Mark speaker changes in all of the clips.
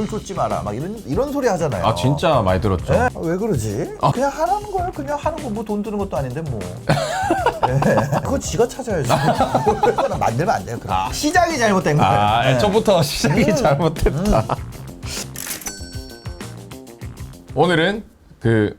Speaker 1: 돈을 쫓지 마라 막 이런 이런 소리 하잖아요.
Speaker 2: 아 진짜 많이 들었죠.
Speaker 1: 예? 아, 왜 그러지? 그냥 하라는 거예요. 그냥 하는 거 뭐 돈 드는 것도 아닌데 뭐. 예. 그거 지가 찾아야지. 만들면 안 돼요. 그럼. 시작이 잘못된 거예요.
Speaker 2: 아
Speaker 1: 예.
Speaker 2: 애초부터 시작이 잘못됐다. 오늘은 그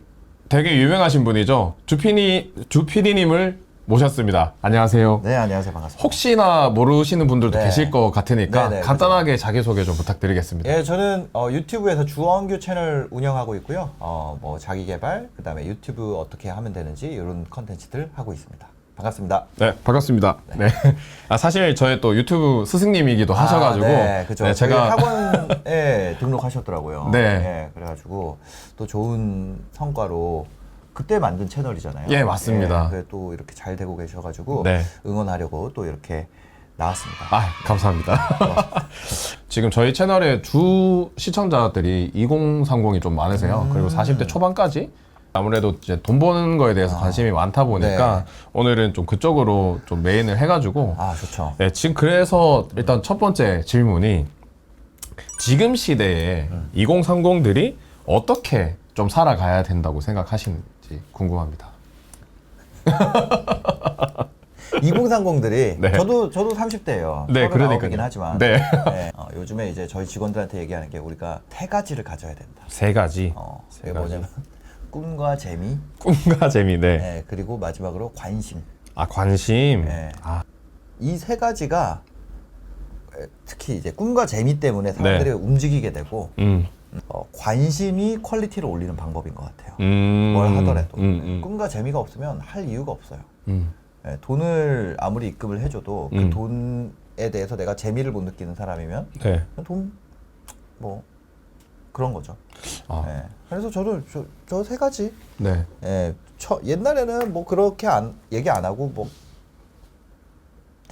Speaker 2: 되게 유명하신 분이죠. 주피니 주피디님을 모셨습니다. 안녕하세요.
Speaker 1: 네 안녕하세요 반갑습니다.
Speaker 2: 혹시나 모르시는 분들도
Speaker 1: 네.
Speaker 2: 계실 것 같으니까
Speaker 1: 네, 네,
Speaker 2: 간단하게 자기소개 좀 부탁드리겠습니다.
Speaker 1: 예, 저는 어, 유튜브에서 주원규 채널 운영하고 있고요. 어, 뭐 자기 개발, 그다음에 유튜브 어떻게 하면 되는지 이런 컨텐츠들 하고 있습니다. 반갑습니다.
Speaker 2: 네, 반갑습니다. 네. 아, 사실 저의 또 유튜브 스승님이기도 하셔가지고.
Speaker 1: 아, 네, 그죠.
Speaker 2: 네,
Speaker 1: 제가. 학원에 등록하셨더라고요.
Speaker 2: 네.
Speaker 1: 예, 그래가지고 또 좋은 성과로 그때 만든 채널이잖아요.
Speaker 2: 예, 맞습니다.
Speaker 1: 예, 그래 또 이렇게 잘 되고 계셔가지고
Speaker 2: 네.
Speaker 1: 응원하려고 또 이렇게 나왔습니다.
Speaker 2: 아, 감사합니다. 지금 저희 채널의 주 시청자들이 2030이 좀 많으세요. 그리고 40대 초반까지 아무래도 이제 돈 버는 거에 대해서 관심이 많다 보니까 오늘은 좀 그쪽으로 좀 메인을 해가지고
Speaker 1: 아 좋죠.
Speaker 2: 네, 지금 그래서 일단 첫 번째 질문이 지금 시대에 2030들이 어떻게 좀 살아가야 된다고 생각하 시는지 궁금합니다.
Speaker 1: 2030들이
Speaker 2: 네.
Speaker 1: 저도 저도 30대예요.
Speaker 2: 네, 그러니까요.
Speaker 1: 하지만
Speaker 2: 네.
Speaker 1: 네, 어, 요즘에 이제 저희 직원들한테 얘기하는 게 우리가 세 가지를 가져야 된다.
Speaker 2: 세 가지.
Speaker 1: 어,
Speaker 2: 세
Speaker 1: 그게
Speaker 2: 가지.
Speaker 1: 뭐냐면 꿈과 재미,
Speaker 2: 꿈과 재미, 네.
Speaker 1: 네, 그리고 마지막으로 관심.
Speaker 2: 아, 관심.
Speaker 1: 네.
Speaker 2: 아,
Speaker 1: 이 세 가지가 에, 특히 이제 꿈과 재미 때문에 사람들이
Speaker 2: 네.
Speaker 1: 움직이게 되고
Speaker 2: 음.
Speaker 1: 어, 관심이 퀄리티를 올리는 방법인 것 같아요.
Speaker 2: 음.
Speaker 1: 뭘 하더라도
Speaker 2: 음, 음.
Speaker 1: 꿈과 재미가 없으면 할 이유가 없어요.
Speaker 2: 음.
Speaker 1: 예, 돈을 아무리 입금을 해줘도
Speaker 2: 음.
Speaker 1: 그 돈에 대해서 내가 재미를 못 느끼는 사람이면
Speaker 2: 네.
Speaker 1: 돈 뭐 그런 거죠.
Speaker 2: 아,
Speaker 1: 예. 그래서 저도 저 세 가지.
Speaker 2: 네.
Speaker 1: 예, 처, 옛날에는 뭐 그렇게 안 얘기 안 하고 뭐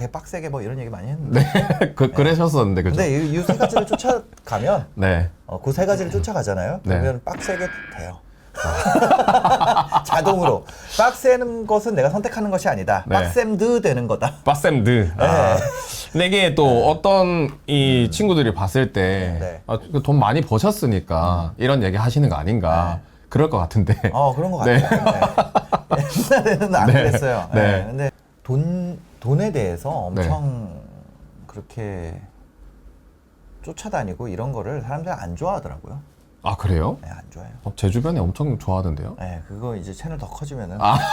Speaker 1: 대빡세게 뭐 이런 얘기 많이 했는데.
Speaker 2: 그, 그러셨었는데, 그죠?
Speaker 1: 근데 이 세 가지를 쫓아가면
Speaker 2: 네.
Speaker 1: 어, 그 세 가지를 쫓아가잖아요.
Speaker 2: 네.
Speaker 1: 그러면 빡세게 돼요. 자동으로 빡세는 것은 내가 선택하는 것이 아니다.
Speaker 2: 네.
Speaker 1: 빡셈드 되는 거다.
Speaker 2: 빠쌤드. 아. 근데 이게 또 어떤 이 친구들이 봤을 때,
Speaker 1: 네.
Speaker 2: 아, 그돈 많이 버셨으니까 이런 얘기 하시는 거 아닌가. 그럴 것 같은데.
Speaker 1: 어 그런 것
Speaker 2: 네.
Speaker 1: 같아요. 네. 옛날에는 안
Speaker 2: 네.
Speaker 1: 그랬어요.
Speaker 2: 네.
Speaker 1: 네. 근데 돈 돈에 대해서 엄청 그렇게 쫓아다니고 이런 거를 사람들이 안 좋아하더라고요.
Speaker 2: 아, 그래요?
Speaker 1: 네, 안 좋아해요.
Speaker 2: 어, 제 주변에 엄청 좋아하던데요?
Speaker 1: 네, 그거 이제 채널 더 커지면은.
Speaker 2: 아.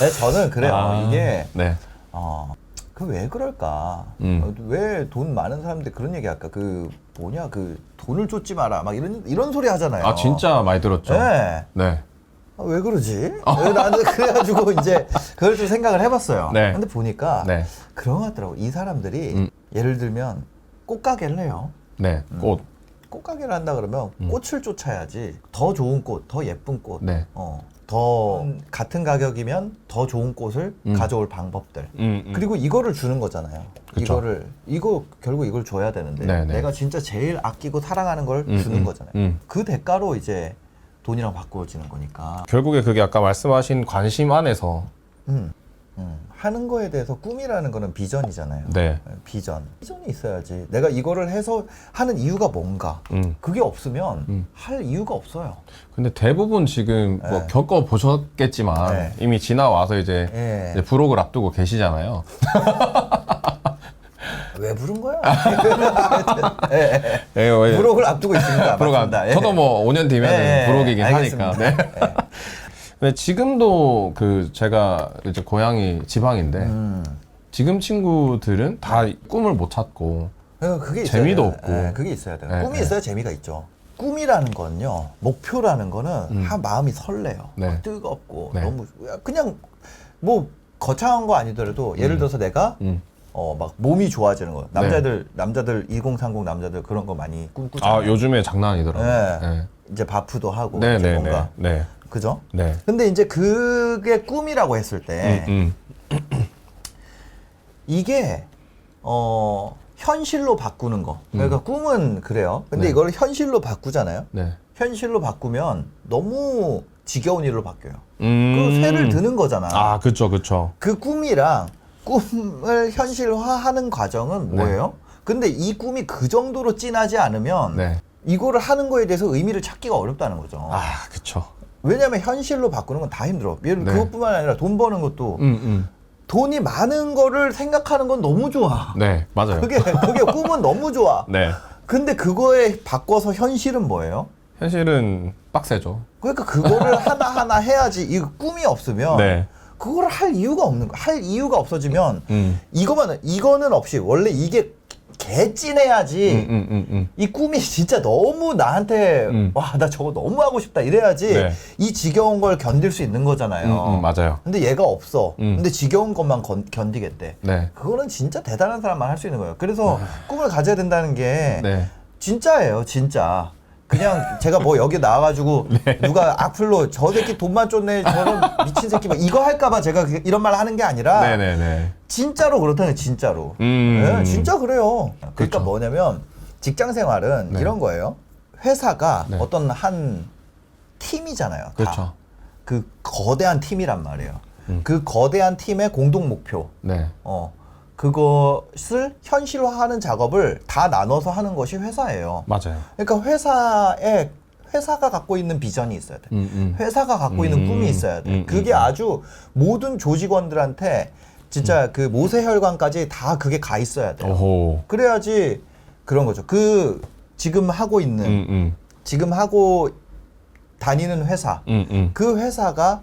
Speaker 1: 네, 저는 그래요.
Speaker 2: 아,
Speaker 1: 이게
Speaker 2: 네.
Speaker 1: 어, 그 왜 그럴까?
Speaker 2: 음.
Speaker 1: 왜 돈 많은 사람들 그런 얘기 할까? 그 뭐냐 그 돈을 쫓지 마라 막 이런 이런 소리 하잖아요.
Speaker 2: 아, 진짜 많이 들었죠?
Speaker 1: 네.
Speaker 2: 네.
Speaker 1: 아, 왜 그러지? 왜 나는 그래가지고 이제 그걸 좀 생각을 해봤어요.
Speaker 2: 네.
Speaker 1: 근데 보니까
Speaker 2: 네.
Speaker 1: 그런 것 같더라고. 이 사람들이
Speaker 2: 음.
Speaker 1: 예를 들면 꽃가게를 해요.
Speaker 2: 네.
Speaker 1: 음.
Speaker 2: 꽃.
Speaker 1: 꽃가게를 한다 그러면 꽃을 쫓아야지 더 좋은 꽃, 더 예쁜 꽃,
Speaker 2: 음. 네.
Speaker 1: 어, 더 같은 가격이면 더 좋은 꽃을
Speaker 2: 음.
Speaker 1: 가져올 방법들.
Speaker 2: 음, 음.
Speaker 1: 그리고 이거를 주는 거잖아요.
Speaker 2: 그쵸.
Speaker 1: 이거를 이거 결국 이걸 줘야 되는데
Speaker 2: 네, 네.
Speaker 1: 내가 진짜 제일 아끼고 사랑하는 걸
Speaker 2: 음,
Speaker 1: 주는
Speaker 2: 음,
Speaker 1: 거잖아요.
Speaker 2: 음.
Speaker 1: 그 대가로 이제 돈이랑 바꾸어지는 거니까.
Speaker 2: 결국에 그게 아까 말씀하신 관심 안에서
Speaker 1: 음, 음. 하는 거에 대해서 꿈이라는 거는 비전이잖아요.
Speaker 2: 네.
Speaker 1: 비전. 비전이 있어야지. 내가 이거를 해서 하는 이유가 뭔가.
Speaker 2: 음.
Speaker 1: 그게 없으면
Speaker 2: 음.
Speaker 1: 할 이유가 없어요.
Speaker 2: 근데 대부분 지금 뭐
Speaker 1: 네.
Speaker 2: 겪어 보셨겠지만
Speaker 1: 네.
Speaker 2: 이미 지나와서 이제,
Speaker 1: 예.
Speaker 2: 이제 부록을 앞두고 계시잖아요.
Speaker 1: 왜 부른 거야? 예, 예.
Speaker 2: 예, 예.
Speaker 1: 부록을 앞두고 있습니다.
Speaker 2: 부록 안-
Speaker 1: 맞습니다. 예.
Speaker 2: 저도 뭐 5년 뒤면
Speaker 1: 예, 예,
Speaker 2: 은 부록이긴
Speaker 1: 알겠습니다.
Speaker 2: 하니까. 네.
Speaker 1: 예.
Speaker 2: 근데 지금도 그 제가 이제 고향이 지방인데
Speaker 1: 음.
Speaker 2: 지금 친구들은 다 꿈을 못 찾고
Speaker 1: 그러니까 그게 있어야
Speaker 2: 재미도
Speaker 1: 돼요.
Speaker 2: 없고.
Speaker 1: 예, 그게 있어야 돼요.
Speaker 2: 네,
Speaker 1: 꿈이
Speaker 2: 네.
Speaker 1: 있어야 재미가 있죠. 꿈이라는 건요, 목표라는 거는 한 마음이 설레요.
Speaker 2: 음. 네.
Speaker 1: 뜨겁고
Speaker 2: 네.
Speaker 1: 너무 그냥 뭐 거창한 거 아니더라도 예를 들어서 내가
Speaker 2: 음.
Speaker 1: 어 막 몸이 좋아지는 거. 남자들 남자들 2030 남자들 그런 거 많이 꿈꾸잖아요.
Speaker 2: 아 요즘에 장난 아니더라고요.
Speaker 1: 네.
Speaker 2: 네.
Speaker 1: 이제 바프도 하고
Speaker 2: 네,
Speaker 1: 이제
Speaker 2: 네,
Speaker 1: 뭔가
Speaker 2: 네, 네,
Speaker 1: 그죠?
Speaker 2: 네.
Speaker 1: 근데 이제 그게 꿈이라고 했을 때
Speaker 2: 음,
Speaker 1: 이게 어 현실로 바꾸는 거. 그러니까 꿈은 그래요. 근데
Speaker 2: 음. 네.
Speaker 1: 이걸 현실로 바꾸잖아요.
Speaker 2: 네.
Speaker 1: 현실로 바꾸면 너무 지겨운 일로 바뀌어요.
Speaker 2: 음.
Speaker 1: 그 쇠를 드는 거잖아.
Speaker 2: 아, 그쵸, 그쵸.
Speaker 1: 그 꿈이랑 꿈을 현실화하는 과정은
Speaker 2: 네.
Speaker 1: 뭐예요? 근데 이 꿈이 그 정도로 진하지 않으면
Speaker 2: 네.
Speaker 1: 이거를 하는 거에 대해서 의미를 찾기가 어렵다는 거죠.
Speaker 2: 아, 그쵸.
Speaker 1: 왜냐하면 현실로 바꾸는 건 다 힘들어. 예를
Speaker 2: 네.
Speaker 1: 그것뿐만 아니라 돈 버는 것도
Speaker 2: 음, 음.
Speaker 1: 돈이 많은 거를 생각하는 건 너무 좋아.
Speaker 2: 네, 맞아요.
Speaker 1: 그게 그게 꿈은 너무 좋아.
Speaker 2: 네.
Speaker 1: 근데 그거에 바꿔서 현실은 뭐예요?
Speaker 2: 현실은 빡세죠.
Speaker 1: 그러니까 그거를 하나 하나 해야지. 이 꿈이 없으면
Speaker 2: 네.
Speaker 1: 그거를 할 이유가 없는 거. 할 이유가 없어지면
Speaker 2: 음.
Speaker 1: 이거만 이거는 없이 원래 이게 개찐해야지.
Speaker 2: 음, 음, 음, 음.
Speaker 1: 이 꿈이 진짜 너무 나한테
Speaker 2: 음.
Speaker 1: 와나 저거 너무 하고 싶다 이래야지
Speaker 2: 네.
Speaker 1: 이 지겨운 걸 견딜 수 있는 거잖아요.
Speaker 2: 음, 음, 맞아요.
Speaker 1: 근데 얘가 없어.
Speaker 2: 음.
Speaker 1: 근데 지겨운 것만 건- 견디겠대.
Speaker 2: 네.
Speaker 1: 그거는 진짜 대단한 사람만 할 수 있는 거예요. 그래서 꿈을 가져야 된다는 게
Speaker 2: 네.
Speaker 1: 진짜예요, 진짜. 그냥 제가 뭐 여기 나와가지고
Speaker 2: 네.
Speaker 1: 누가 악플로 저 새끼 돈만 쫓네 저런 미친 새끼 뭐 이거 할까봐 제가 그- 이런 말 하는 게 아니라
Speaker 2: 네네네.
Speaker 1: 진짜로 그렇다는 진짜로.
Speaker 2: 음.
Speaker 1: 네, 진짜 그래요. 그러니까
Speaker 2: 그렇죠.
Speaker 1: 뭐냐면 직장 생활은
Speaker 2: 네.
Speaker 1: 이런 거예요. 회사가
Speaker 2: 네.
Speaker 1: 어떤 한 팀이잖아요. 다.
Speaker 2: 그렇죠.
Speaker 1: 그 거대한 팀이란 말이에요.
Speaker 2: 음.
Speaker 1: 그 거대한 팀의 공동 목표.
Speaker 2: 네.
Speaker 1: 어. 그것을 현실화하는 작업을 다 나눠서 하는 것이 회사예요.
Speaker 2: 맞아요.
Speaker 1: 그러니까 회사에 회사가 갖고 있는 비전이 있어야 돼.
Speaker 2: 음, 음.
Speaker 1: 회사가 갖고 있는
Speaker 2: 음,
Speaker 1: 꿈이 있어야 돼.
Speaker 2: 음,
Speaker 1: 그게
Speaker 2: 음, 음.
Speaker 1: 아주 모든 조직원들한테 진짜
Speaker 2: 음.
Speaker 1: 그 모세혈관까지 다 그게 가 있어야 돼요. 그래야지 그런 거죠. 그 지금 하고 있는
Speaker 2: 음, 음.
Speaker 1: 지금 하고 다니는 회사
Speaker 2: 음, 음.
Speaker 1: 그 회사가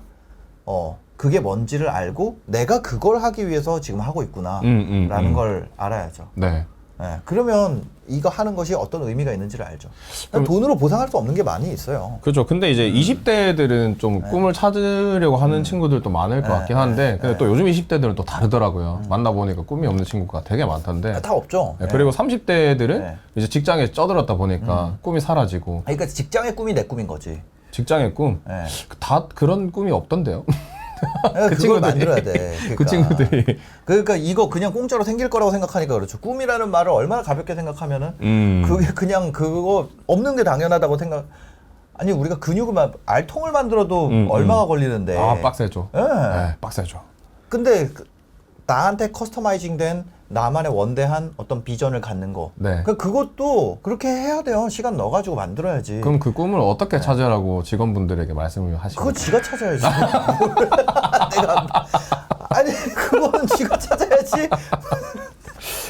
Speaker 1: 어 그게 뭔지를 알고 내가 그걸 하기 위해서 지금 하고 있구나
Speaker 2: 음, 음,
Speaker 1: 라는
Speaker 2: 음.
Speaker 1: 걸 알아야죠.
Speaker 2: 네.
Speaker 1: 예, 그러면 이거 하는 것이 어떤 의미가 있는지를 알죠. 돈으로 보상할 수 없는 게 많이 있어요.
Speaker 2: 그렇죠. 근데 이제 20대들은 좀 꿈을 찾으려고 하는 친구들도 많을 것
Speaker 1: 네,
Speaker 2: 같긴 한데,
Speaker 1: 네,
Speaker 2: 근데 또 요즘 20대들은 또 다르더라고요. 만나보니까 꿈이 없는 친구가 되게 많던데.
Speaker 1: 다 없죠.
Speaker 2: 네,
Speaker 1: 예.
Speaker 2: 그리고 30대들은
Speaker 1: 네.
Speaker 2: 이제 직장에 쩌들었다 보니까 꿈이 사라지고,
Speaker 1: 그러니까 직장의 꿈이 내 꿈인 거지.
Speaker 2: 직장의 꿈,
Speaker 1: 예.
Speaker 2: 다 그런 꿈이 없던데요?
Speaker 1: 그걸
Speaker 2: 친구들이.
Speaker 1: 만들어야 돼. 그러니까.
Speaker 2: 그 친구들이.
Speaker 1: 그러니까 이거 그냥 공짜로 생길 거라고 생각하니까 그렇죠. 꿈이라는 말을 얼마나 가볍게 생각하면은
Speaker 2: 음.
Speaker 1: 그게 그냥 그거 없는 게 당연하다고 생각. 아니 우리가 근육을 만 알통을 만들어도
Speaker 2: 음,
Speaker 1: 얼마가 걸리는데.
Speaker 2: 아, 빡세죠.
Speaker 1: 예.
Speaker 2: 네, 빡세죠.
Speaker 1: 근데 그- 나한테 커스터마이징된 나만의 원대한 어떤 비전을 갖는 거.
Speaker 2: 네.
Speaker 1: 그 그것도 그렇게 해야 돼요. 시간 넣어가지고 만들어야지.
Speaker 2: 그럼 그 꿈을 어떻게 찾으라고 직원분들에게 말씀을 하시고
Speaker 1: 그거 지가 찾아야지. 내가 아니 그거는 지가 찾아야지.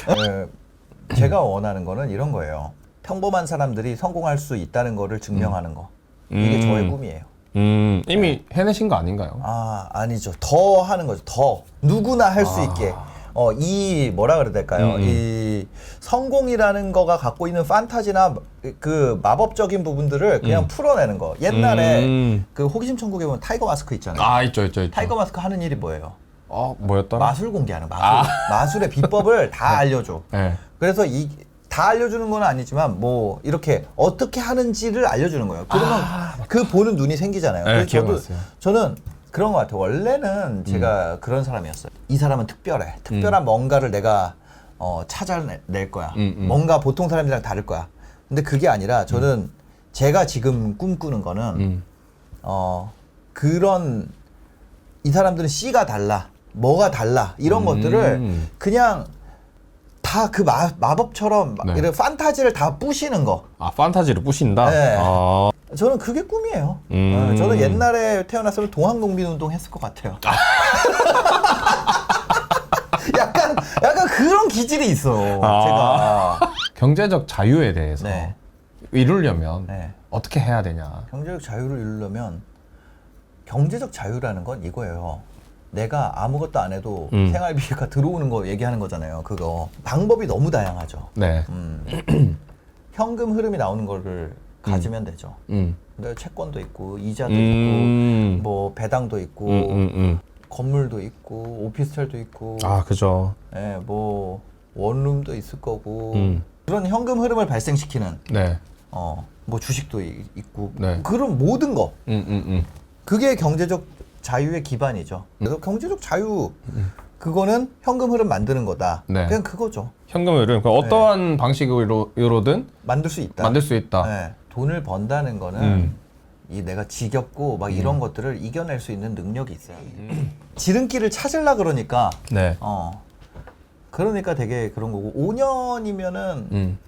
Speaker 1: 에, 제가 원하는 거는 이런 거예요. 평범한 사람들이 성공할 수 있다는 거를 증명하는 거. 이게
Speaker 2: 음.
Speaker 1: 저의 꿈이에요.
Speaker 2: 음, 이미 해내신 거 아닌가요?
Speaker 1: 아 아니죠. 더 하는 거죠. 더 누구나 할수
Speaker 2: 아.
Speaker 1: 있게. 어 이 뭐라 그래야 될까요?
Speaker 2: 음, 음.
Speaker 1: 이 성공이라는 거가 갖고 있는 판타지나 그 마법적인 부분들을 그냥
Speaker 2: 음.
Speaker 1: 풀어내는 거. 옛날에
Speaker 2: 음.
Speaker 1: 그 호기심 천국에 보면 타이거 마스크 있잖아요.
Speaker 2: 아, 있죠, 있죠, 있죠.
Speaker 1: 타이거 마스크 하는 일이 뭐예요?
Speaker 2: 아, 뭐였더라?
Speaker 1: 마술 공개하는 마술. 마술의 비법을 다 알려줘.
Speaker 2: 네.
Speaker 1: 그래서 이 다 알려주는 건 아니지만 뭐 이렇게 어떻게 하는지를 알려주는 거예요. 그러면 그 보는 눈이 생기잖아요.
Speaker 2: 네,
Speaker 1: 그래서 저도
Speaker 2: 기억났어요.
Speaker 1: 저는 그런 것 같아요. 원래는 제가 그런 사람이었어요. 이 사람은 특별해. 특별한 뭔가를 내가 어, 찾아낼 거야.
Speaker 2: 음, 음.
Speaker 1: 뭔가 보통 사람들이랑 다를 거야. 근데 그게 아니라 저는 제가 지금 꿈꾸는 거는
Speaker 2: 음.
Speaker 1: 어 그런 이 사람들은 C가 달라 뭐가 달라 이런
Speaker 2: 음.
Speaker 1: 것들을 그냥 다 그 마법처럼 막
Speaker 2: 네.
Speaker 1: 이런 판타지를 다 부시는 거
Speaker 2: 아, 판타지를 부신다?
Speaker 1: 네.
Speaker 2: 아,
Speaker 1: 저는 그게 꿈이에요
Speaker 2: 음.
Speaker 1: 어, 저는 옛날에 태어났으면 동학농민운동 했을 것 같아요 약간 약간 그런 기질이 있어
Speaker 2: 아.
Speaker 1: 제가
Speaker 2: 경제적 자유에 대해서
Speaker 1: 네.
Speaker 2: 이루려면
Speaker 1: 네.
Speaker 2: 어떻게 해야 되냐?
Speaker 1: 경제적 자유를 이루려면 경제적 자유라는 건 이거예요. 내가 아무것도 안 해도
Speaker 2: 음.
Speaker 1: 생활비가 들어오는 거 얘기하는 거잖아요. 그거 방법이 너무 다양하죠.
Speaker 2: 네.
Speaker 1: 음. 현금 흐름이 나오는 거를 가지면 되죠.
Speaker 2: 음.
Speaker 1: 근데 채권도 있고 이자도
Speaker 2: 음.
Speaker 1: 있고 뭐 배당도 있고
Speaker 2: 음, 음, 음.
Speaker 1: 건물도 있고 오피스텔도 있고
Speaker 2: 아, 그죠.
Speaker 1: 예, 뭐 원룸도 있을 거고
Speaker 2: 음.
Speaker 1: 그런 현금 흐름을 발생시키는
Speaker 2: 네.
Speaker 1: 어 뭐 주식도 이- 있고
Speaker 2: 네.
Speaker 1: 그런 모든 거
Speaker 2: 음, 음, 음.
Speaker 1: 그게 경제적 자유의 기반이죠. 그래서 경제적 자유 그거는 현금 흐름 만드는 거다.
Speaker 2: 네.
Speaker 1: 그냥 그거죠.
Speaker 2: 현금을 그러니까 어떠한 방식으로든
Speaker 1: 만들 수 있다.
Speaker 2: 만들 수 있다.
Speaker 1: 네. 돈을 번다는 거는
Speaker 2: 음.
Speaker 1: 이 내가 지겹고 막 이런 것들을 이겨낼 수 있는 능력이 있어야 돼. 지름길을 찾으려 그러니까
Speaker 2: 네.
Speaker 1: 어 그러니까 되게 그런 거고 5년이면은
Speaker 2: 음.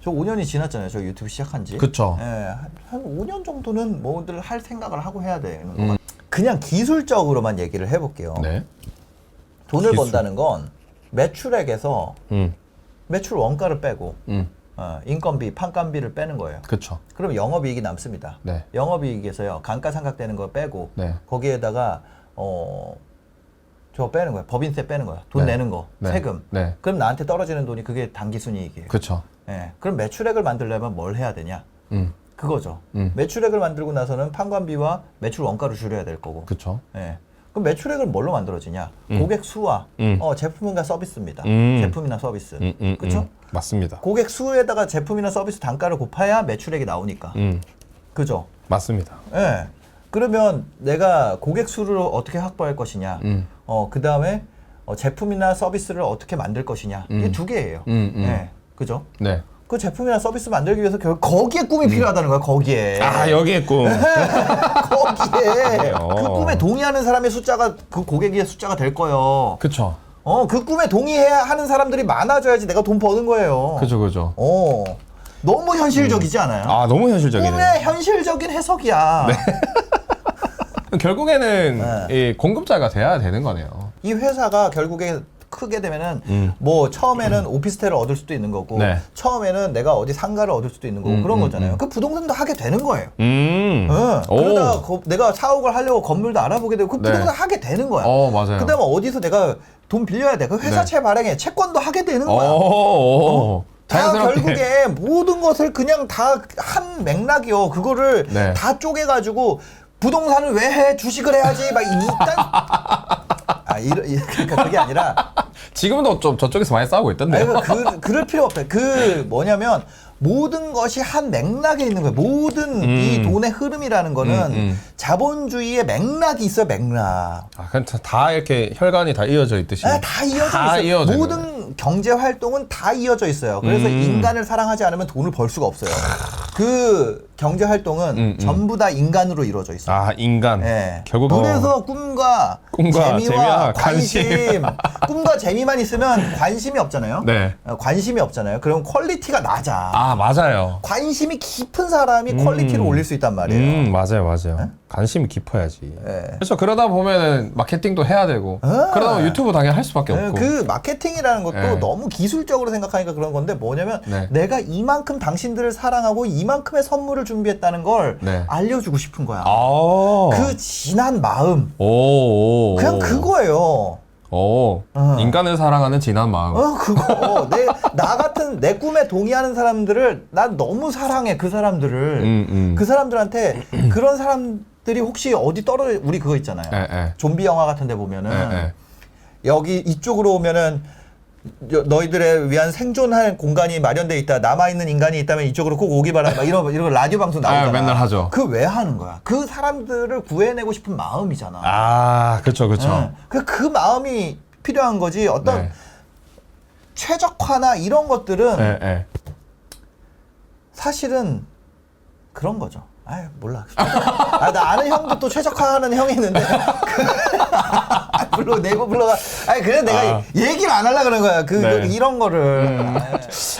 Speaker 1: 저 5년이 지났잖아요. 저 유튜브 시작한 지.
Speaker 2: 그쵸.
Speaker 1: 예, 한, 한 5년 정도는 뭐들 할 생각을 하고 해야 거
Speaker 2: 음.
Speaker 1: 그냥 기술적으로만 얘기를 해볼게요.
Speaker 2: 네.
Speaker 1: 돈을
Speaker 2: 기술.
Speaker 1: 번다는 건 매출액에서
Speaker 2: 음.
Speaker 1: 매출 원가를 빼고
Speaker 2: 음.
Speaker 1: 어, 인건비, 판관비를 빼는 거예요.
Speaker 2: 그쵸.
Speaker 1: 그럼 영업이익이 남습니다.
Speaker 2: 네.
Speaker 1: 영업이익에서요 감가상각되는 거 빼고
Speaker 2: 네.
Speaker 1: 거기에다가 어 저거 빼는 거야. 법인세 빼는 거야. 돈
Speaker 2: 네.
Speaker 1: 내는 거,
Speaker 2: 네.
Speaker 1: 세금.
Speaker 2: 네.
Speaker 1: 그럼 나한테 떨어지는 돈이 그게 단기순이익이에요.
Speaker 2: 그쵸.
Speaker 1: 예. 그럼 매출액을 만들려면 뭘 해야 되냐?
Speaker 2: 음.
Speaker 1: 그거죠.
Speaker 2: 음.
Speaker 1: 매출액을 만들고 나서는 판관비와 매출 원가를 줄여야 될 거고.
Speaker 2: 그쵸.
Speaker 1: 예. 그럼 매출액을 뭘로 만들어지냐?
Speaker 2: 음.
Speaker 1: 고객 수와
Speaker 2: 음.
Speaker 1: 어, 제품과 서비스입니다.
Speaker 2: 음.
Speaker 1: 제품이나 서비스.
Speaker 2: 음, 음,
Speaker 1: 그렇죠?
Speaker 2: 음. 맞습니다.
Speaker 1: 고객 수에다가 제품이나 서비스 단가를 곱해야 매출액이 나오니까.
Speaker 2: 음.
Speaker 1: 그죠?
Speaker 2: 맞습니다.
Speaker 1: 예. 그러면 내가 고객 수를 어떻게 확보할 것이냐?
Speaker 2: 음.
Speaker 1: 어, 그 다음에 어, 제품이나 서비스를 어떻게 만들 것이냐?
Speaker 2: 음.
Speaker 1: 이두 개예요.
Speaker 2: 음, 음.
Speaker 1: 예. 그죠?
Speaker 2: 네.
Speaker 1: 그 제품이나 서비스 만들기 위해서 결국 거기에 꿈이 필요하다는 거야, 거기에.
Speaker 2: 음. 아, 여기에 꿈.
Speaker 1: 거기에.
Speaker 2: 어.
Speaker 1: 그 꿈에 동의하는 사람의 숫자가 그 고객의 숫자가 될 거예요.
Speaker 2: 그쵸.
Speaker 1: 어, 그 꿈에 동의해야 하는 사람들이 많아져야지 내가 돈 버는 거예요.
Speaker 2: 그죠, 그죠.
Speaker 1: 어. 너무 현실적이지 않아요?
Speaker 2: 아, 너무 현실적이네요.
Speaker 1: 꿈의 현실적인 해석이야.
Speaker 2: 결국에는
Speaker 1: 네.
Speaker 2: 이 공급자가 돼야 되는 거네요.
Speaker 1: 이 회사가 결국에 크게 되면은
Speaker 2: 음.
Speaker 1: 뭐 처음에는 오피스텔을 얻을 수도 있는 거고
Speaker 2: 네.
Speaker 1: 처음에는 내가 어디 상가를 얻을 수도 있는 거고
Speaker 2: 음,
Speaker 1: 그런
Speaker 2: 음,
Speaker 1: 거잖아요.
Speaker 2: 음.
Speaker 1: 그 부동산도 하게 되는 거예요.
Speaker 2: 음.
Speaker 1: 응.
Speaker 2: 오.
Speaker 1: 그러다가 거- 내가 사옥을 하려고 건물도 알아보게 되고 그
Speaker 2: 네.
Speaker 1: 부동산 하게 되는 거야.
Speaker 2: 어, 맞아요.
Speaker 1: 그다음에 어디서 내가 돈 빌려야 돼. 그 회사채 발행에 채권도 하게 되는
Speaker 2: 어,
Speaker 1: 거야.
Speaker 2: 어,
Speaker 1: 다
Speaker 2: 자연스럽게.
Speaker 1: 결국에 모든 것을 그냥 다 한 맥락이요. 그거를
Speaker 2: 네.
Speaker 1: 다 쪼개가지고 부동산을 왜 해? 주식을 해야지. 막 일단 아 이러, 이- 그러니까 그게 아니라
Speaker 2: 지금도 좀 저쪽에서 많이 싸우고 있던데요.
Speaker 1: 아니, 그, 그럴 필요 없어요. 그 뭐냐면 모든 것이 한 맥락에 있는 거예요. 모든 이 돈의 흐름이라는 거는
Speaker 2: 음, 음.
Speaker 1: 자본주의의 맥락이 있어요. 맥락.
Speaker 2: 아, 그냥 다- 다 이렇게 혈관이 다 이어져 있듯이.
Speaker 1: 아, 다 이어져
Speaker 2: 다
Speaker 1: 있어요.
Speaker 2: 이어져 있는
Speaker 1: 모든 경제 활동은 다 이어져 있어요. 그래서
Speaker 2: 음.
Speaker 1: 인간을 사랑하지 않으면 돈을 벌 수가 없어요. 그 경제 활동은
Speaker 2: 음, 음.
Speaker 1: 전부 다 인간으로 이루어져 있어요.
Speaker 2: 아, 인간.
Speaker 1: 예.
Speaker 2: 결국
Speaker 1: 그래서 꿈과,
Speaker 2: 꿈과
Speaker 1: 재미와,
Speaker 2: 재미와
Speaker 1: 관심, 꿈과 재미만 있으면 관심이 없잖아요.
Speaker 2: 네.
Speaker 1: 어, 관심이 없잖아요. 그럼 퀄리티가 낮아.
Speaker 2: 아, 맞아요.
Speaker 1: 관심이 깊은 사람이 퀄리티를 올릴 수 있단 말이에요.
Speaker 2: 음, 맞아요, 맞아요. 관심이 깊어야지.
Speaker 1: 예.
Speaker 2: 그렇죠. 그러다 보면은 마케팅도 해야 되고,
Speaker 1: 아.
Speaker 2: 그러다 보면 유튜브 당연히 할 수밖에
Speaker 1: 예,
Speaker 2: 없고.
Speaker 1: 그 마케팅이라는 것도
Speaker 2: 네.
Speaker 1: 너무 기술적으로 생각하니까 그런 건데 뭐냐면
Speaker 2: 네.
Speaker 1: 내가 이만큼 당신들을 사랑하고 이만큼의 선물을 준비했다는 걸
Speaker 2: 네.
Speaker 1: 알려주고 싶은 거야.
Speaker 2: 아.
Speaker 1: 그 진한 마음.
Speaker 2: 오, 오.
Speaker 1: 그냥 그거예요.
Speaker 2: 오.
Speaker 1: 어.
Speaker 2: 인간을 사랑하는 진한 마음.
Speaker 1: 어, 그거. 내, 나 같은 내 꿈에 동의하는 사람들을 난 너무 사랑해, 그 사람들을.
Speaker 2: 음, 음.
Speaker 1: 그 사람들한테 그런 사람 들이 혹시 어디 떨어져, 우리 그거 있잖아요.
Speaker 2: 예, 예.
Speaker 1: 좀비 영화 같은 데 보면은
Speaker 2: 예, 예.
Speaker 1: 여기 이쪽으로 오면은 여- 너희들의 위한 생존할 공간이 마련돼 있다. 남아 있는 인간이 있다면 이쪽으로 꼭 오기 바라. 막 이런 이런 라디오 방송 나오잖아.
Speaker 2: 아, 맨날 하죠.
Speaker 1: 그 왜 하는 거야? 그 사람들을 구해내고 싶은 마음이잖아.
Speaker 2: 아, 그쵸, 그쵸.
Speaker 1: 응. 그, 그 마음이 필요한 거지. 어떤
Speaker 2: 네.
Speaker 1: 최적화나 이런 것들은
Speaker 2: 예, 예.
Speaker 1: 사실은 그런 거죠. 아유 몰라. 아, 나 아는 형도 또 최적화하는 형이 있는데 아, 물론 네이버 블로가 아니 그래 내가
Speaker 2: 아.
Speaker 1: 얘기를 안 하려 그런 거야. 그
Speaker 2: 네. 음.
Speaker 1: 그 이런 거를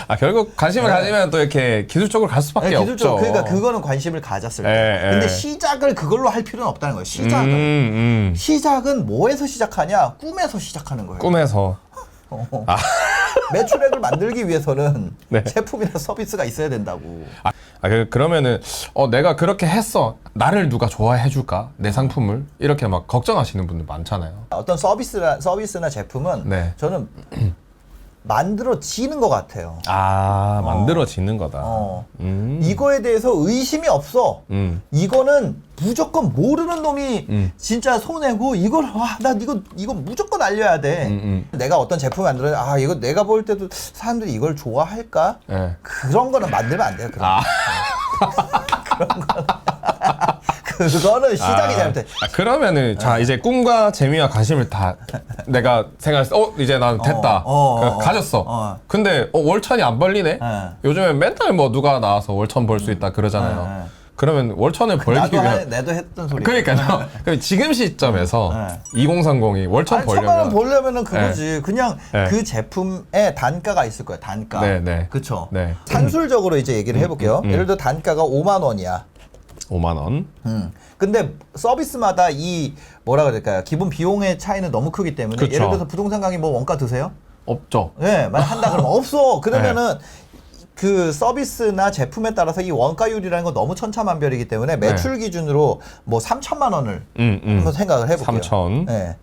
Speaker 2: 아, 결국 관심을 가지면 또 이렇게 기술적으로 갈 수밖에
Speaker 1: 네, 기술적으로
Speaker 2: 없죠.
Speaker 1: 그러니까 그거는 관심을 가졌을 때.
Speaker 2: 예, 예.
Speaker 1: 근데 시작을 그걸로 할 필요는 없다는 거예요. 시작은
Speaker 2: 음, 음.
Speaker 1: 시작은 뭐에서 시작하냐? 꿈에서 시작하는 거예요.
Speaker 2: 꿈에서.
Speaker 1: 어. 매출액을 만들기 위해서는
Speaker 2: 네.
Speaker 1: 제품이나 서비스가 있어야 된다고.
Speaker 2: 아, 아, 그- 그러면은 어 내가 그렇게 했어. 나를 누가 좋아해 줄까? 내 상품을 이렇게 막 걱정하시는 분들 많잖아요.
Speaker 1: 어떤 서비스나 서비스나 제품은
Speaker 2: 네.
Speaker 1: 저는 만들어지는 것 같아요.
Speaker 2: 아, 만들어지는 거다.
Speaker 1: 어.
Speaker 2: 음.
Speaker 1: 이거에 대해서 의심이 없어.
Speaker 2: 음.
Speaker 1: 이거는 무조건 모르는 놈이
Speaker 2: 음.
Speaker 1: 진짜 손해고 이걸 와나 이거 이거 무조건 알려야 돼.
Speaker 2: 음,
Speaker 1: 내가 어떤 제품 만들어 아 이거 내가 볼 때도 사람들이 이걸 좋아할까?
Speaker 2: 예.
Speaker 1: 그런 거는 만들면 안 돼요. 그런
Speaker 2: 아.
Speaker 1: 그거는 시작이
Speaker 2: 아,
Speaker 1: 잘못돼.
Speaker 2: 아, 그러면은 자 이제 꿈과 재미와 관심을 다 내가 생각했어. 어 이제 난 됐다.
Speaker 1: 어, 어,
Speaker 2: 그
Speaker 1: 어,
Speaker 2: 가졌어.
Speaker 1: 어.
Speaker 2: 근데 어, 월천이 안 벌리네.
Speaker 1: 예.
Speaker 2: 요즘에 맨날 뭐 누가 나와서 월천 벌 수 있다 그러잖아요.
Speaker 1: 예, 예.
Speaker 2: 그러면 월천을 벌기
Speaker 1: 나도
Speaker 2: 위한
Speaker 1: 하, 나도 했던 소리.
Speaker 2: 그러니까요. 그럼 지금 시점에서
Speaker 1: 네.
Speaker 2: 2030이 월천
Speaker 1: 아니, 천만 원
Speaker 2: 벌려면
Speaker 1: 벌려면은 그거지. 그냥
Speaker 2: 네.
Speaker 1: 그 제품에 단가가 있을 거야. 단가.
Speaker 2: 네, 네.
Speaker 1: 그쵸.
Speaker 2: 네.
Speaker 1: 산술적으로 이제 얘기를 해볼게요.
Speaker 2: 음.
Speaker 1: 예를 들어 단가가 5만 원이야.
Speaker 2: 5만 원.
Speaker 1: 음. 근데 서비스마다 이 뭐라 그럴까요? 기본 비용의 차이는 너무 크기 때문에
Speaker 2: 그쵸.
Speaker 1: 예를 들어서 부동산 강의 뭐 원가 드세요?
Speaker 2: 없죠.
Speaker 1: 예, 만약 한다 그러면 없어. 그러면은
Speaker 2: 네.
Speaker 1: 그 서비스나 제품에 따라서 이 원가율이라는 건 너무 천차만별이기 때문에 매출 기준으로 뭐 3천만 원을
Speaker 2: 음, 음.
Speaker 1: 한번 생각을 해볼게요.
Speaker 2: 3천.
Speaker 1: 예.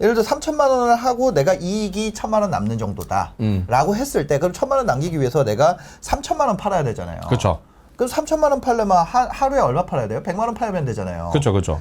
Speaker 1: 예를 들어 3천만 원을 하고 내가 이익이 천만 원 남는 정도다.
Speaker 2: 음.
Speaker 1: 라고 했을 때 그럼 천만 원 남기기 위해서 내가 3천만 원 팔아야 되잖아요.
Speaker 2: 그렇죠.
Speaker 1: 그럼 3천만 원 팔려면 하, 하루에 얼마 팔아야 돼요? 100만 원 팔면 되잖아요.
Speaker 2: 그렇죠. 그렇죠.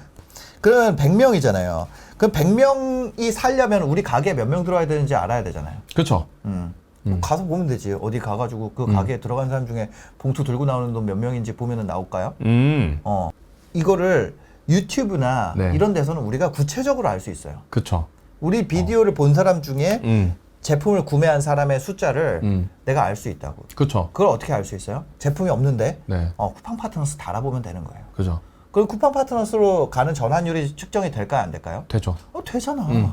Speaker 1: 그러면 100명이잖아요. 그럼 100명이 살려면 우리 가게에 몇 명 들어와야 되는지 알아야 되잖아요.
Speaker 2: 그렇죠.
Speaker 1: 음. 가서 보면 되지. 어디 가가지고 그 가게에 들어간 사람 중에 봉투 들고 나오는 돈 몇 명인지 보면은 나올까요?
Speaker 2: 음.
Speaker 1: 어. 이거를 유튜브나
Speaker 2: 네.
Speaker 1: 이런 데서는 우리가 구체적으로 알 수 있어요.
Speaker 2: 그렇죠.
Speaker 1: 우리 비디오를 본 사람 중에
Speaker 2: 음.
Speaker 1: 제품을 구매한 사람의 숫자를
Speaker 2: 음.
Speaker 1: 내가 알 수 있다고.
Speaker 2: 그렇죠.
Speaker 1: 그걸 어떻게 알 수 있어요? 제품이 없는데
Speaker 2: 네.
Speaker 1: 어, 쿠팡 파트너스 달아보면 되는 거예요.
Speaker 2: 그죠.
Speaker 1: 그럼 쿠팡 파트너스로 가는 전환율이 측정이 될까요? 안 될까요?
Speaker 2: 되죠.
Speaker 1: 어, 되잖아.
Speaker 2: 음.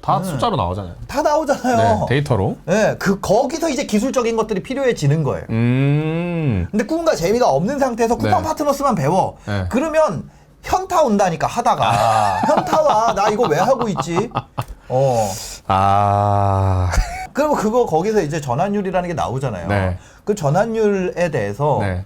Speaker 2: 다 숫자로 나오잖아요.
Speaker 1: 다 나오잖아요.
Speaker 2: 네. 데이터로.
Speaker 1: 네, 그 거기서 이제 기술적인 것들이 필요해지는 거예요.
Speaker 2: 음.
Speaker 1: 근데 꿈과 재미가 없는 상태에서 쿠팡
Speaker 2: 네.
Speaker 1: 파트너스만 배워.
Speaker 2: 네.
Speaker 1: 그러면 현타 온다니까 하다가 현타 와. 나 이거 왜 하고 있지? 어.
Speaker 2: 아.
Speaker 1: 그러면 그거 거기서 이제 전환율이라는 게 나오잖아요.
Speaker 2: 네.
Speaker 1: 그 전환율에 대해서
Speaker 2: 네.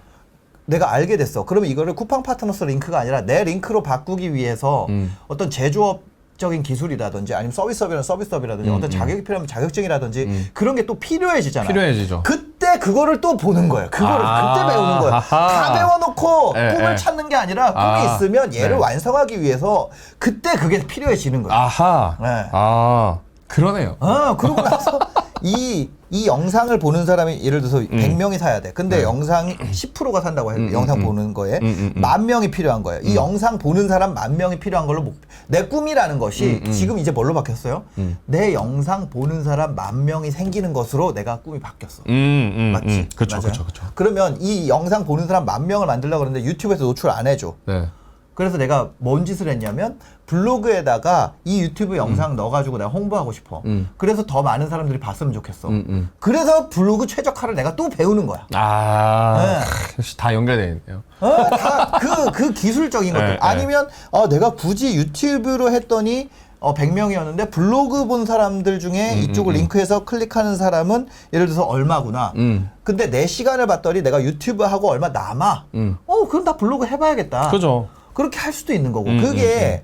Speaker 1: 내가 알게 됐어. 그러면 이거를 쿠팡 파트너스 링크가 아니라 내 링크로 바꾸기 위해서
Speaker 2: 음.
Speaker 1: 어떤 제조업 적인 기술이라든지 아니면 서비스업이라면 서비스업이라든지
Speaker 2: 음,
Speaker 1: 어떤 자격이 필요하면 자격증이라든지
Speaker 2: 음.
Speaker 1: 그런 게 또 필요해지잖아.
Speaker 2: 필요해지죠.
Speaker 1: 그때 그거를 또 보는 거예요. 그거를
Speaker 2: 아,
Speaker 1: 그때 배우는 거예요.
Speaker 2: 아하.
Speaker 1: 다 배워놓고
Speaker 2: 예,
Speaker 1: 꿈을
Speaker 2: 예.
Speaker 1: 찾는 게 아니라 꿈이
Speaker 2: 아,
Speaker 1: 있으면 얘를
Speaker 2: 네.
Speaker 1: 완성하기 위해서 그때 그게 필요해지는 거예요.
Speaker 2: 아하.
Speaker 1: 네.
Speaker 2: 아. 그러네요.
Speaker 1: 어, 그러고 나서 이, 이 영상을 보는 사람이 예를 들어서 100명이 사야 돼. 근데
Speaker 2: 네.
Speaker 1: 영상이 10%가 산다고 해요.
Speaker 2: 음,
Speaker 1: 영상
Speaker 2: 음,
Speaker 1: 보는 거에.
Speaker 2: 음, 음, 음.
Speaker 1: 만 명이 필요한 거예요. 이 영상 보는 사람 만 명이 필요한 걸로 목... 내 꿈이라는 것이
Speaker 2: 음, 음.
Speaker 1: 지금 이제 뭘로 바뀌었어요?
Speaker 2: 음.
Speaker 1: 내 영상 보는 사람 만 명이 생기는 것으로 내가 꿈이 바뀌었어.
Speaker 2: 음, 음,
Speaker 1: 맞지?
Speaker 2: 음. 그렇죠.
Speaker 1: 맞아요?
Speaker 2: 그렇죠. 그렇죠.
Speaker 1: 그러면 이 영상 보는 사람 만 명을 만들려고 그러는데 유튜브에서 노출 안 해줘.
Speaker 2: 네.
Speaker 1: 그래서 내가 뭔 짓을 했냐면 블로그에다가 이 유튜브 영상 넣어가지고 내가 홍보하고 싶어.
Speaker 2: 음.
Speaker 1: 그래서 더 많은 사람들이 봤으면 좋겠어.
Speaker 2: 음, 음.
Speaker 1: 그래서 블로그 최적화를 내가 또 배우는 거야.
Speaker 2: 아.
Speaker 1: 네.
Speaker 2: 역시 다 연결되어 있네요.
Speaker 1: 어, 다그 그 기술적인 것들.
Speaker 2: 네, 네.
Speaker 1: 아니면 어, 내가 굳이 유튜브로 했더니 어, 100명이었는데 블로그 본 사람들 중에 이쪽을
Speaker 2: 음, 음.
Speaker 1: 링크해서 클릭하는 사람은 예를 들어서 얼마구나.
Speaker 2: 음.
Speaker 1: 근데 내 시간을 봤더니 내가 유튜브 하고 얼마 남아.
Speaker 2: 음.
Speaker 1: 어, 그럼 나 블로그 해봐야겠다.
Speaker 2: 그죠.
Speaker 1: 그렇게 할 수도 있는 거고.
Speaker 2: 음,
Speaker 1: 그게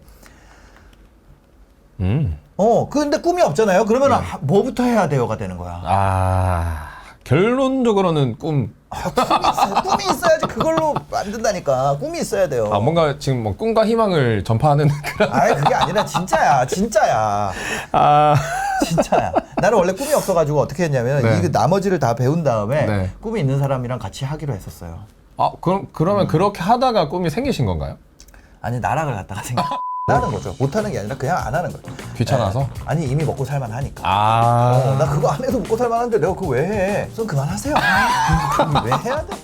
Speaker 2: 음.
Speaker 1: 어, 근데 꿈이 없잖아요. 그러면
Speaker 2: 네.
Speaker 1: 은 뭐부터 해야 돼요가 되는 거야.
Speaker 2: 아. 결론적으로는 꿈.
Speaker 1: 아, 꿈이, 있어야, 꿈이 있어야지 그걸로 만든다니까. 꿈이 있어야 돼요.
Speaker 2: 아, 뭔가 지금 뭐 꿈과 희망을 전파하는 그런.
Speaker 1: 아예 그게 아니라 진짜야. 진짜야.
Speaker 2: 아.
Speaker 1: 진짜야. 나는 원래 꿈이 없어가지고 어떻게 했냐면
Speaker 2: 네.
Speaker 1: 이 나머지를 다 배운 다음에
Speaker 2: 네.
Speaker 1: 꿈이 있는 사람이랑 같이 하기로 했었어요.
Speaker 2: 아, 그럼 그러면
Speaker 1: 음.
Speaker 2: 그렇게 하다가 꿈이 생기신 건가요?
Speaker 1: 아니 나락을 갖다가 생각. 하는 거죠. 못하는 게 아니라 그냥 안 하는 거죠.
Speaker 2: 귀찮아서?
Speaker 1: 네. 아니 이미 먹고 살만 하니까.
Speaker 2: 아.
Speaker 1: 어, 나 그거 안 해도 먹고 살만 한데 내가 그거 왜 해? 좀 그만하세요. 아, 왜 해야 돼?